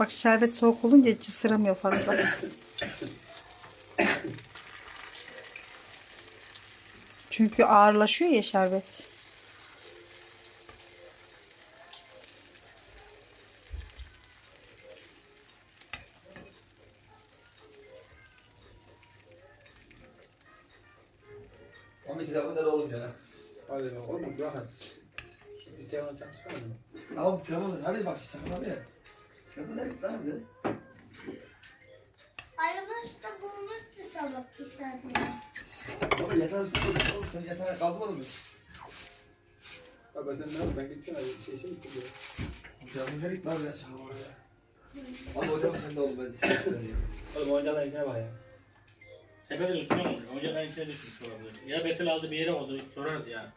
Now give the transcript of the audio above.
Bak şerbet soğuk olunca hiç ısıramıyor fazla. Çünkü ağırlaşıyor ya şerbet. Ama iki dakika da oğlum ya. Hadi bırak hadi. Şimdi çak çıkarmadın mı? Abi tamam hadi bak sakın abi ya. Telefon nereye gitti lan bir de? Aramızda bulmuştu sabah bir. Baba yatağın üstünde oğlum. Sen yatağına kaldırmadın mı? Baba sen ne yapıyorsun? Ben gittim hadi şey şey ya. Telefon nereye gitti lan ya? Çakal var ya. Abi hocam sen de oğlum ben sinirleniyorum. Oğlum oyuncakların içine bak ya. Sepetin üstüne oldu? Önceden içine düşmüş olabilir. Ya Betül aldı bir yere oldu sorarız ya.